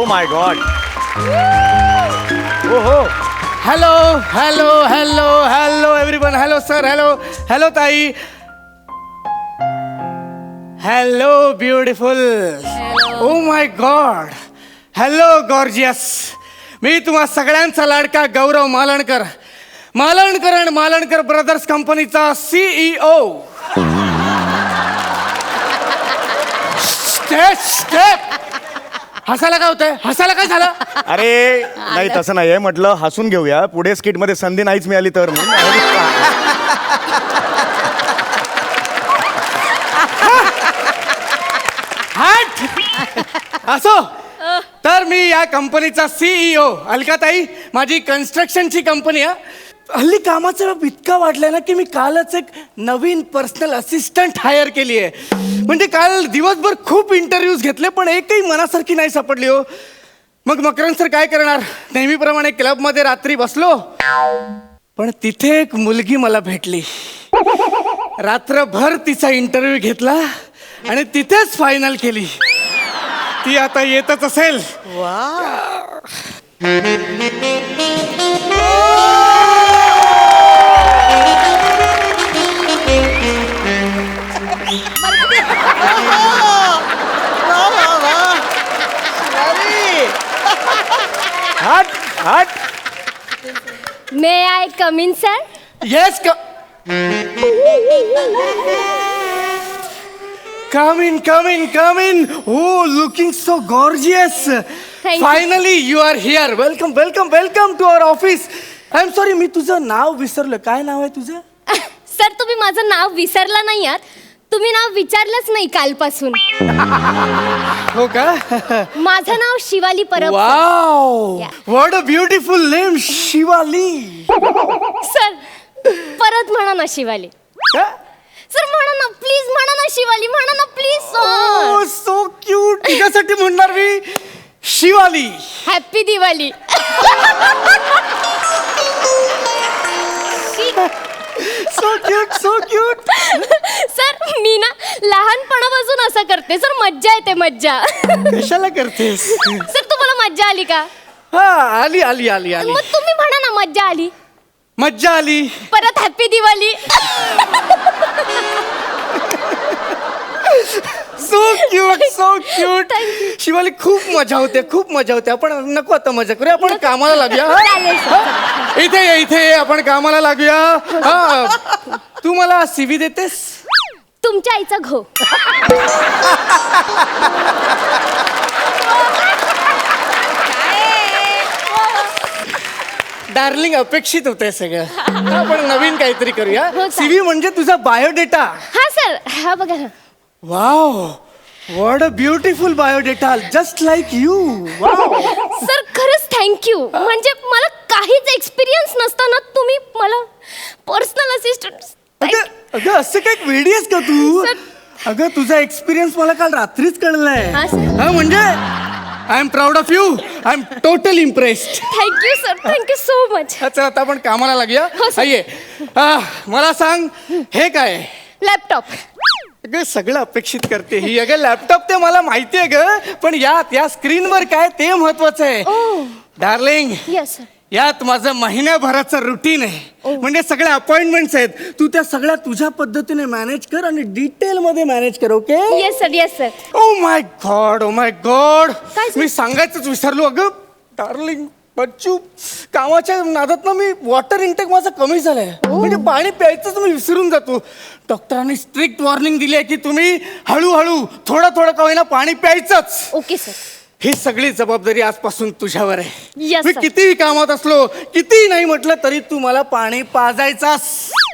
O my God हो हो hello hello hello hello everyone hello sir hello hello ताई hello beautiful oh my God hello gorgeous मी तुम्हा सगळ्यांचा लाडका गौरव मालणकर. मालणकर आणि मालणकर ब्रदर्स कंपनीचा सीईओ स्टेप स्टेप हसायला काय होतंय? हसायला काय झालं? अरे नाही तसं नाहीये. म्हटलं हसून घेऊया. पुढे स्किटमध्ये संधी नाहीच मिळाली तर. म्हणून. हट! असो तर मी या कंपनीचा सीईओ अलकाताई माझी कन्स्ट्रक्शनची कंपनी आहे हल्ली कामाचा इतका वाढलाय ना की मी कालच एक नवीन पर्सनल असिस्टंट हायर केली आहे. म्हणजे काल दिवसभर खूप इंटरव्ह्यूज घेतले पण एकही मनासारखी नाही सापडली हो. मग मकरन सर काय करणार? नेहमीप्रमाणे क्लबमध्ये रात्री बसलो. पण तिथे एक मुलगी मला भेटली. रात्रभर तिचा इंटरव्ह्यू घेतला आणि तिथेच फायनल केली. ती आता येतच असेल. हट हट. May I come in sir yes come in come in come in हो looking so gorgeous Thank you. Finally you are here welcome welcome welcome to our office I am sorry मी तुझं नाव विसरलं. काय नाव आहे तुझं? सर तुम्ही माझं नाव विसरला नाही आहात. तुम्ही नाव विचारलंच नाही कालपासून. हो का? माझं नाव Shivali Parab. Wow! Yeah. What a beautiful name Shivali. Sir परत म्हणा ना शिवाली. सर म्हणा ना प्लीज म्हणा ना शिवाली म्हणा ना प्लीज सर. सो क्यूट तिच्यासाठी म्हणणार मी Shivali. Happy Diwali so cute so cute मी ना लहानपणापासून असं करते. सर मज्जा येते मज्जा. कशाला करतेस? सर तुम्हाला मज्जा आली का? हा आली आली आली आली. मग तुम्ही म्हणा ना मज्जा आली. मज्जा आली. परत happy Diwali. So cute so cute. Shivali खूप मजा होते खूप मजा होते. आपण नको आता मजा करूया आपण कामाला लागूया? चालेल हा? इथे ये, इथे ये, आपण कामाला लागूया हा? तू मला सीव्ही देतेस? तुमच्या आईचा घो. डार्लिंग अपेक्षित होते सगळं. आपण नवीन काहीतरी करूया. हो, चालेल. सीव्ही म्हणजे तुझा बायोडेटा. हा सर. हा बघा. ना wow what a beautiful biodata just like you wow sir खरंच थँक्यू म्हणजे मला काहीच एक्सपिरियन्स नसताना तुम्ही मला पर्सनल असिस्टंट अगं अगं असं काय वेडी आहेस का तू. अगं तुझा एक्सपिरियन्स मला काल रात्रीच कळलाय. हा. हा म्हणजे? I am proud of you I am total impressed thank you sir thank you so much चल आता आपण कामाला लागूया. हो. ये मला सांग हे काय? लॅपटॉप अगं सगळं अपेक्षित करते ही. अगं लॅपटॉप ते मला माहिती आहे ग पण यात या स्क्रीनवर काय ते महत्वाचं आहे. ओ डार्लिंग येस सर यात माझं महिन्याभराचं रुटीन आहे. म्हणजे सगळ्या अपॉइंटमेंट्स आहेत. तू त्या सगळ्या तुझ्या पद्धतीने मॅनेज कर आणि डिटेल मध्ये मॅनेज कर okay yes sir yes sir oh my God oh my God काय? मी सांगायचंच विसरलो अगं. डार्लिंग बच्चू कामाच्या नादात ना मी वॉटर इंटेक माझं कमी झालंय. म्हणजे पाणी प्यायचंच मी विसरून जातो. डॉक्टरांनी स्ट्रिक्ट वॉर्निंग दिली आहे की तुम्ही हळूहळू थोडं थोडं का होईना पाणी प्यायचंच. ओके सर ही सगळी जबाबदारी आजपासून तुझ्यावर आहे. Yes, मी sir. कितीही कामात असलो कितीही नाही म्हटलं तरी तू मला पाणी पाजायचास.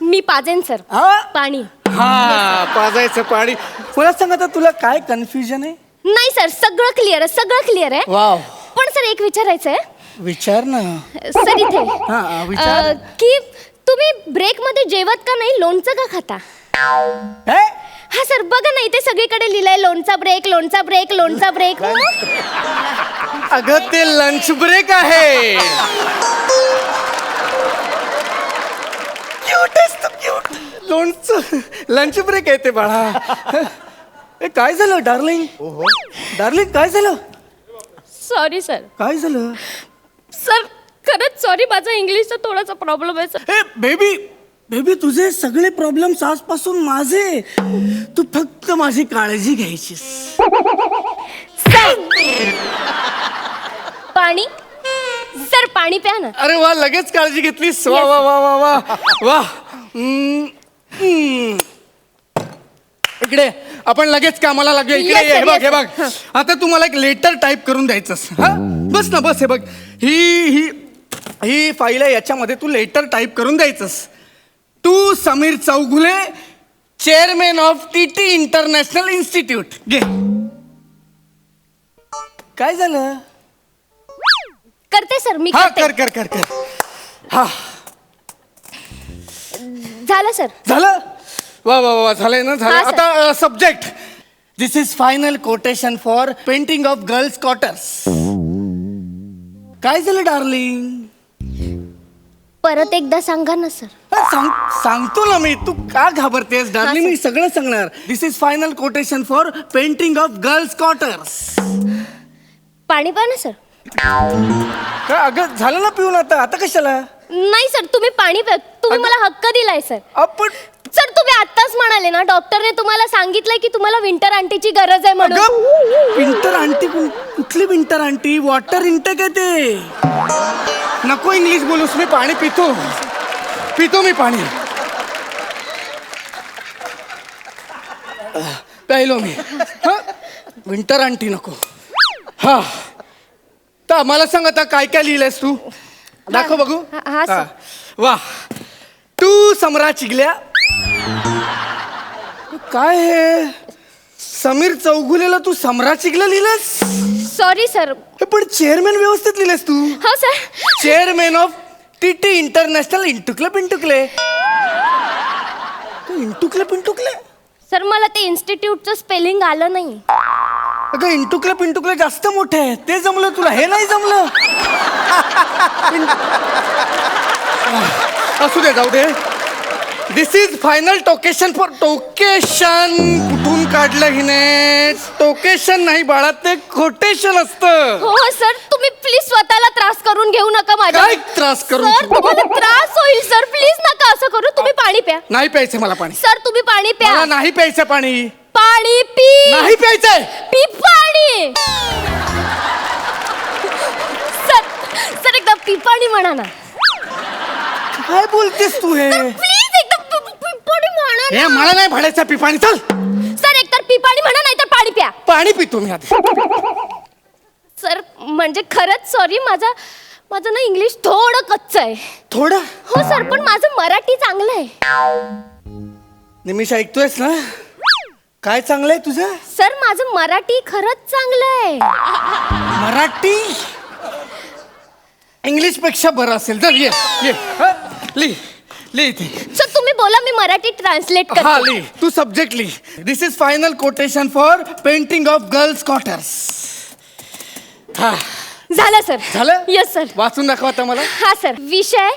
मी पाजेन सर हा? पाणी. हा पाजायचं पाणी. मला सांग आता तुला काय कन्फ्युजन आहे? नाही सर सगळं क्लिअर आहे सगळं क्लिअर आहे. वाव पण सर एक विचारायचं आहे विचार ना. सर इथे. हा, विचार. अं, की तुम्ही ब्रेकमध्ये जेवत का नाही लोणचं का खाता? हे? सर बघा ना इथे सगळीकडे लिहिलंय लोणचा ब्रेक लोणचा ब्रेक लोणचा ब्रेक अगं ते लंच ब्रेक आहे. क्यूट लोणचं लंच ब्रेक आहे ते बाळा. ए काय झालं डार्लिंग डार्लिंग काय झालं? सॉरी सर काय झालं? सर खरंच सॉरी माझा इंग्लिशचा थोडासा प्रॉब्लेम आहे सर ए बेबी बेबी तुझे सगळे प्रॉब्लेम्स आजपासून माझे. तू फक्त माझी काळजी घ्यायचीस. पाणी? सर पाणी प्या ना. अरे वा लगेच काळजी घेतलीस. वा वा वा वा वा. वा. हम्म, हम्म. इकडे आपण लगेच कामाला लागूया इकडे Yes, ये, हे बघ yes, हे बघ. आता तू मला एक लेटर टाईप करून द्यायचंस हा? बस ना बस हे बघ. ही ही ही फाईल आहे याच्यामध्ये तू लेटर टाईप करून द्यायचंस. To Sameer Chougule chairman of T T international institute घे. काय झालं? करते सर मी हा करते. कर कर कर कर. हा. झालं सर झालं? वा वा वा झालंय ना झालं हा, sir. आता subject this is final quotation for painting of girls quarters काय झालं डार्लिंग परत एकदा सांगा ना सर. सांग सांगतो ना मी. तू का घाबरतेस डार्लिंग. मी सगळं सांगणार. This is final quotation for painting of girls quarters पाणी प्या ना सर. अगं झालं ना पिऊन आता? आता कशाला? नाही सर तुम्ही पाणी प्या तुम्ही मला हक्क दिलाय सर. आपण सर तुम्ही आत्ताच म्हणाले ना डॉक्टरने तुम्हाला सांगितलंय की तुम्हाला विंटर आंटीची गरज आहे म्हणून. विंटर आंटी कुठली विंटर आंटी? वॉटर इंटेक आहे ते. नको इंग्लिश बोलूस मी पाणी पितो. पितो मी पाणी. प्यायलो मी. विंटर आंटी नको. हा. तर मला सांग आता काय काय लिहिलंयस तू? दाखव बघू. हा- हा, सर. वा. तू सम्रा चिगल्या काय हे? समीर चौगुलेला तू सम्रा चिगल्या लिहिलंस सॉरी सर हे पण चेअरमॅन व्यवस्थित लिहिलंस तू. हो sir chairman of T T international इंटुकले पिंटुकले तू इंटुकले पिंटुकले सर मला ते इन्स्टिट्यूटचं स्पेलिंग आलं नाही. अगं इंटुकले पिंटुकले जास्त मोठे आहे. ते जमलं तुला. हे नाही जमलं. असू दे जाऊ दे. दिस इज फायनल टोकेशन फॉर टोकेशन कुठून काढलं हिने? टोकेशन नाही बाळा ते कोटेशन असतं. हो सर तुम्ही प्लीज स्वतःला त्रास करून घेऊ नका माझ्या काय त्रास करून सर तुम्हाला त्रास होईल सर प्लीज नका असं करू. तुम्ही पाणी प्या. नाही प्यायचं मला पाणी. सर तुम्ही पाणी मला प्या नाही प्यायचं पाणी. पाणी पी. नाही प्यायचंय पी पाणी. सर सर एकदा पी पाणी म्हणा ना. काय बोलतेस तू हे? प्लीज एकदा पी- पी- पी पाणी म्हणा हे मला नाही भाड्याचं पी पाणी चल. सर एकतर पी पाणी म्हणा नाही तर पाणी प्या. पाणी पितो मी आता सर म्हणजे खरंच सॉरी माझा माझं ना इंग्लिश थोडं कच्च आहे. थोडं? हो सर पण माझं मराठी चांगलं आहे. निमिष ऐकतोयस ना? काय चांगलंय तुझं? सर माझं मराठी खरंच चांगलं आहे. मराठी? इंग्लिशपेक्षा बरं असेल. चल ये ये. हा, लिह लिह इथे. सर तुम्ही बोला मी मराठी ट्रान्सलेट हा करते लिह तू सब्जेक्ट लिह this is final quotation for painting of girls quarters हा. झालं सर. झालं? येस सर वाचून दाखवा आता मला. हा सर. विषय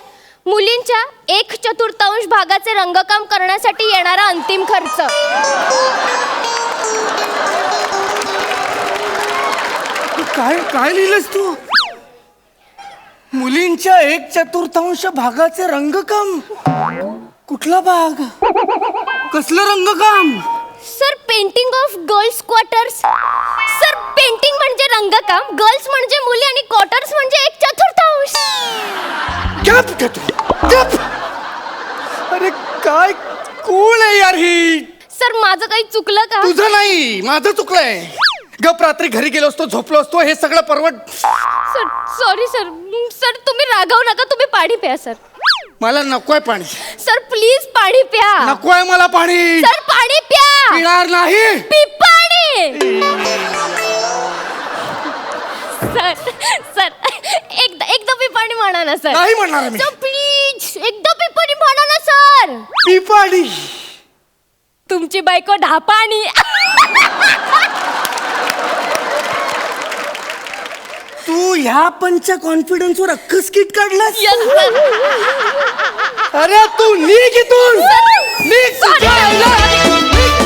मुलींच्या एक चतुर्थांश भागाचे रंगकाम करण्यासाठी येणारा अंतिम खर्च. तू काय काय लिहिलंस तू? मुलींच्या एक चतुर्थांश भागाचे रंगकाम? कुठला भाग कसलं रंगकाम? Sir painting of girls quarters sir painting म्हणजे रंगकाम गर्ल्स म्हणजे मुली आणि क्वार्टर्स म्हणजे एक चतुर्थांश. गप का तू गप. अरे काय कोण आहे यार ही. सर माझं काही चुकलं का? तुझं नाही माझं चुकलंय. गप रात्री घरी गेलो असतो झोपलो असतो हे सगळं परवड सर सॉरी सर सर तुम्ही रागवू नका तुम्ही पाणी प्या सर मला नकोय पाणी. सर प्लीज पाणी प्या. नकोय मला पाणी. सर पाणी प्या. पिणार नाही. पी पाणी. सर सर एकदा एकदा पी पाणी म्हणा ना सर नाही म्हणणार मी. सर प्लीज एकदा पी पाणी म्हणा ना सर पी पाणी. तुमची बायको ढापाणी. तू ह्या पंच कॉन्फिडन्सवर अख्खं स्किट काढलास Yes, sir. अरे तू निघ इथून निघ तुझ्या आईला. निघ